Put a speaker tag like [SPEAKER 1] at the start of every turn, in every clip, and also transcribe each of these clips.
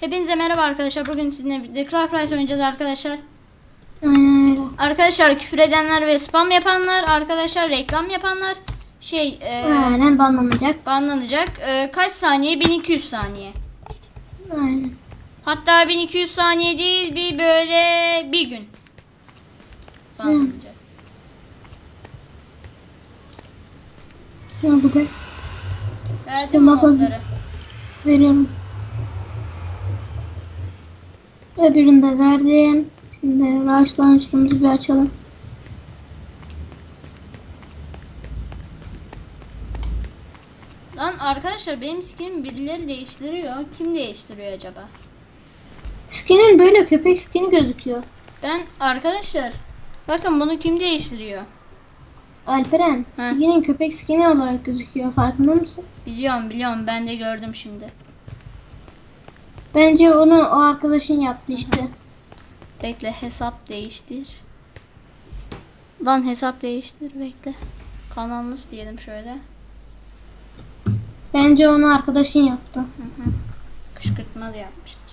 [SPEAKER 1] Hepinize merhaba arkadaşlar. Bugün sizinle birlikte Craft Rice oynayacağız arkadaşlar.
[SPEAKER 2] Öyle.
[SPEAKER 1] Arkadaşlar küfür edenler ve spam yapanlar, arkadaşlar reklam yapanlar şey e,
[SPEAKER 2] Aynen banlanacak.
[SPEAKER 1] banlanacak. E, kaç saniye? 1200 saniye.
[SPEAKER 2] Aynen.
[SPEAKER 1] Hatta 1200 saniye değil bir böyle bir gün. Banlanacak.
[SPEAKER 2] Ya bugün
[SPEAKER 1] Verdim mi
[SPEAKER 2] Tamam,
[SPEAKER 1] onları?
[SPEAKER 2] veriyorum. Öbürünü de verdim. Şimdi Rush Launcher'ımızı bir açalım.
[SPEAKER 1] Lan arkadaşlar benim skinimi birileri değiştiriyor. Kim değiştiriyor acaba?
[SPEAKER 2] Skin'in böyle köpek skin'i gözüküyor.
[SPEAKER 1] Ben arkadaşlar bakın bunu kim değiştiriyor?
[SPEAKER 2] Alperen, skin'in köpek skin'i olarak gözüküyor. Farkında mısın?
[SPEAKER 1] Biliyorum biliyorum ben de gördüm şimdi.
[SPEAKER 2] Bence onu o arkadaşın yaptı işte.
[SPEAKER 1] Bekle hesap değiştir. Lan hesap değiştir bekle. Kanalınız diyelim şöyle.
[SPEAKER 2] Bence onu arkadaşın yaptı.
[SPEAKER 1] Kışkırtma da yapmıştır.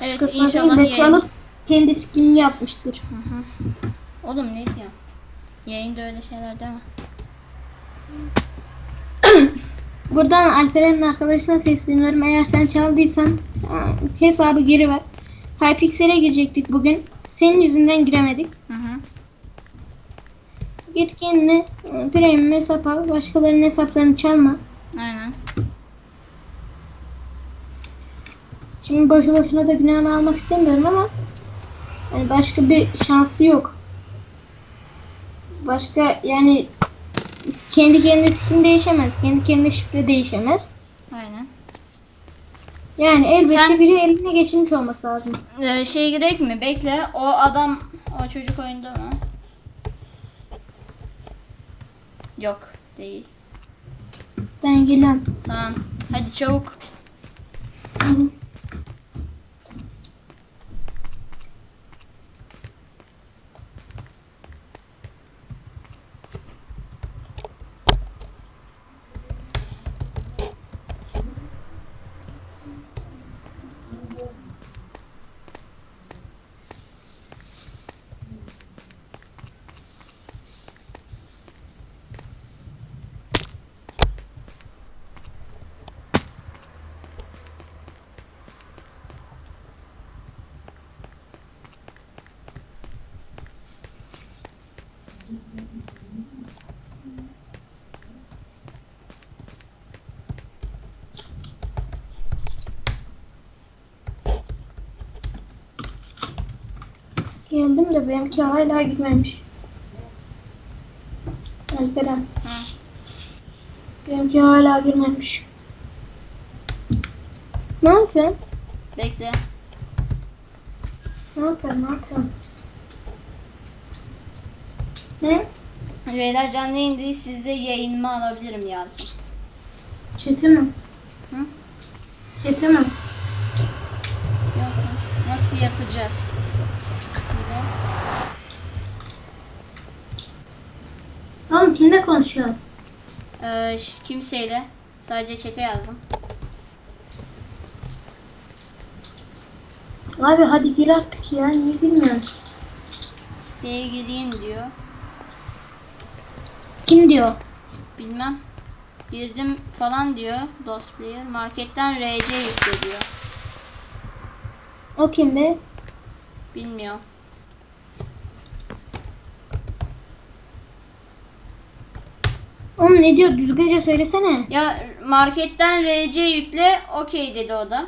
[SPEAKER 1] Evet
[SPEAKER 2] Kışkırtma
[SPEAKER 1] inşallah
[SPEAKER 2] değil de çalıp kendi skin'ini yapmıştır.
[SPEAKER 1] Oğlum ne diyorsun? Yayında öyle şeyler deme.
[SPEAKER 2] Buradan Alperen'in arkadaşına sesleniyorum. Eğer sen çaldıysan aa, hesabı geri ver. Hypixel'e girecektik bugün. Senin yüzünden giremedik.
[SPEAKER 1] Hı hı.
[SPEAKER 2] Git kendine e, premium hesap al. Başkalarının hesaplarını çalma.
[SPEAKER 1] Aynen.
[SPEAKER 2] Şimdi boşu boşuna da günahını almak istemiyorum ama yani başka bir şansı yok. Başka yani kendi kendine skin değişemez. Kendi kendine şifre değişemez.
[SPEAKER 1] Aynen.
[SPEAKER 2] Yani elbette
[SPEAKER 1] Sen-
[SPEAKER 2] biri eline geçirmiş olması lazım.
[SPEAKER 1] Ee, şey gerek mi? Bekle. O adam o çocuk oyunda mı? Yok değil.
[SPEAKER 2] Ben geliyorum.
[SPEAKER 1] Tamam. Hadi çabuk.
[SPEAKER 2] Hı Geldim de benimki hala gitmemiş. Alperen. Benimki hala girmemiş. Ne yapıyorsun?
[SPEAKER 1] Bekle.
[SPEAKER 2] Ne yapıyorsun? Ne yapıyorsun? Ne?
[SPEAKER 1] Beyler canlı yayındayız. Siz de yayınımı alabilirim yazdım.
[SPEAKER 2] Çete mi?
[SPEAKER 1] Hı?
[SPEAKER 2] Çete mi?
[SPEAKER 1] Yok. Nasıl yatacağız? Böyle.
[SPEAKER 2] Oğlum kimle konuşuyorsun?
[SPEAKER 1] Ee, kimseyle. Sadece çete yazdım.
[SPEAKER 2] Abi hadi gir artık ya. Niye girmiyorsun?
[SPEAKER 1] Siteye gireyim diyor.
[SPEAKER 2] Kim diyor?
[SPEAKER 1] Bilmem. Girdim falan diyor. Dost player. Marketten RC yükle diyor.
[SPEAKER 2] O kim be?
[SPEAKER 1] Bilmiyorum.
[SPEAKER 2] Oğlum ne diyor? Düzgünce söylesene.
[SPEAKER 1] Ya marketten RC yükle okey dedi o da.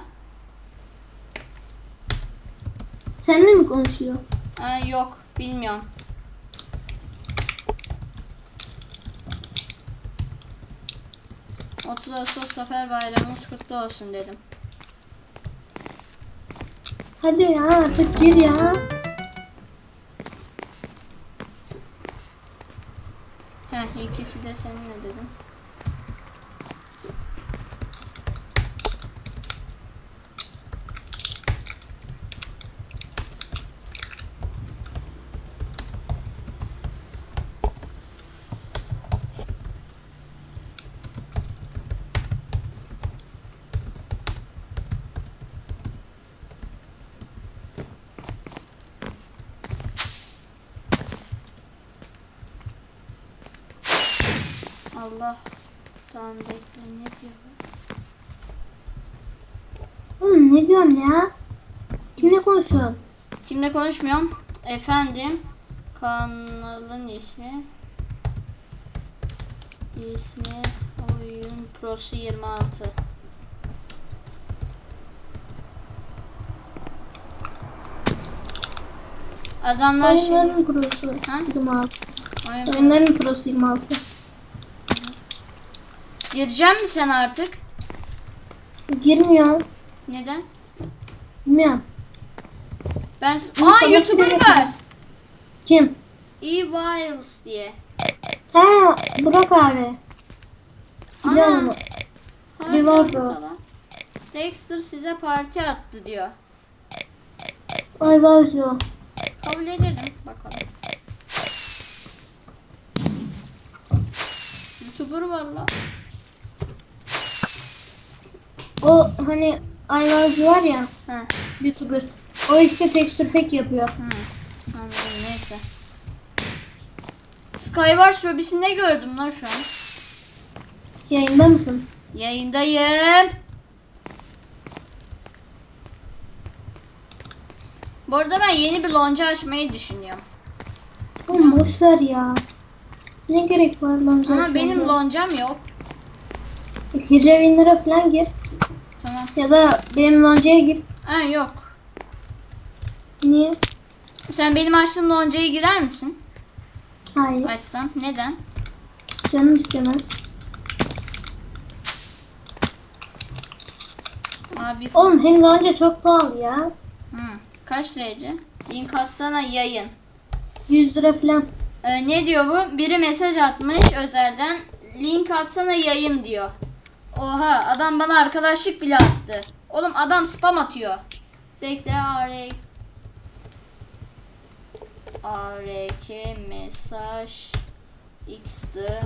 [SPEAKER 2] Seninle mi konuşuyor?
[SPEAKER 1] Ha, yok bilmiyorum. ...30 Ağustos Zafer Bayramımız kutlu olsun dedim.
[SPEAKER 2] Hadi ya artık gir ya.
[SPEAKER 1] Heh ikisi de seninle dedim. Allah. Tamam bekle ne diyor?
[SPEAKER 2] Oğlum ne diyorsun ya? Kimle konuşuyorsun?
[SPEAKER 1] Kimle konuşmuyorum? Efendim. Kanalın ismi. İsmi Oyun Prosu 26. Adamlar.
[SPEAKER 2] Oyunların prosu
[SPEAKER 1] Ha?
[SPEAKER 2] 26.
[SPEAKER 1] Oyun...
[SPEAKER 2] Oyunların prosu 26.
[SPEAKER 1] Girecek misin sen artık?
[SPEAKER 2] Girmiyor.
[SPEAKER 1] Neden?
[SPEAKER 2] Bilmiyorum.
[SPEAKER 1] Ben... Aa YouTuber var.
[SPEAKER 2] Kim?
[SPEAKER 1] E-Wiles diye.
[SPEAKER 2] Ha Burak abi. Biliyorum
[SPEAKER 1] falan. Dexter size parti attı diyor.
[SPEAKER 2] Ay Valjo.
[SPEAKER 1] Kabul edelim bakalım. YouTuber var la.
[SPEAKER 2] O hani Ay Valjo var ya.
[SPEAKER 1] Ha.
[SPEAKER 2] YouTuber. O işte tekstür pek yapıyor.
[SPEAKER 1] Hı. Anladım neyse. Skywars lobisinde gördüm lan şu an.
[SPEAKER 2] Yayında mısın?
[SPEAKER 1] Yayındayım. Bu arada ben yeni bir lonca açmayı düşünüyorum.
[SPEAKER 2] Oğlum boş ver ya. Ne gerek var lan
[SPEAKER 1] Ama benim loncam yok.
[SPEAKER 2] Kircevinlere falan gir.
[SPEAKER 1] Tamam.
[SPEAKER 2] Ya da benim loncaya gir.
[SPEAKER 1] Ha yok.
[SPEAKER 2] Niye?
[SPEAKER 1] Sen benim açtığım loncaya girer misin?
[SPEAKER 2] Hayır.
[SPEAKER 1] Açsam. Neden?
[SPEAKER 2] Canım istemez.
[SPEAKER 1] Abi.
[SPEAKER 2] Oğlum hem lonca çok pahalı ya.
[SPEAKER 1] Hı. Kaç derece? Link atsana yayın.
[SPEAKER 2] 100 lira falan.
[SPEAKER 1] Ee, ne diyor bu? Biri mesaj atmış özelden. Link atsana yayın diyor. Oha adam bana arkadaşlık bile attı. Oğlum adam spam atıyor. Bekle ARK ARK mesaj X the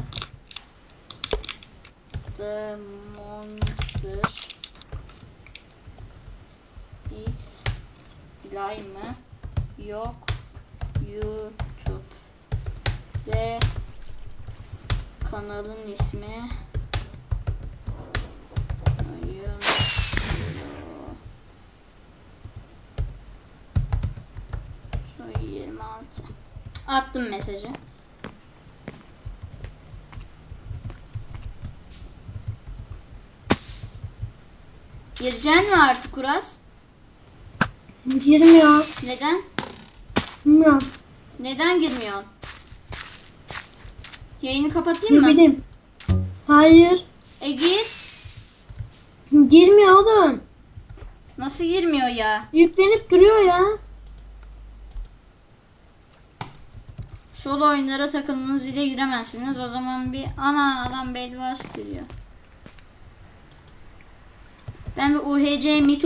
[SPEAKER 1] the monster X Dilay mı? Yok YouTube ve kanalın ismi Oyun Soy 26 Attım mesajı. Gireceksin mi artık Uras?
[SPEAKER 2] Girmiyor.
[SPEAKER 1] Neden?
[SPEAKER 2] Bilmiyorum.
[SPEAKER 1] Neden girmiyorsun? Yayını kapatayım
[SPEAKER 2] Ne
[SPEAKER 1] mı?
[SPEAKER 2] bileyim. Hayır.
[SPEAKER 1] E gir.
[SPEAKER 2] Girmiyor oğlum.
[SPEAKER 1] Nasıl girmiyor ya?
[SPEAKER 2] Yüklenip duruyor ya.
[SPEAKER 1] Solo oyunlara takımınız ile giremezsiniz. O zaman bir ana adam Bedwars giriyor. Ben bir UHC Mito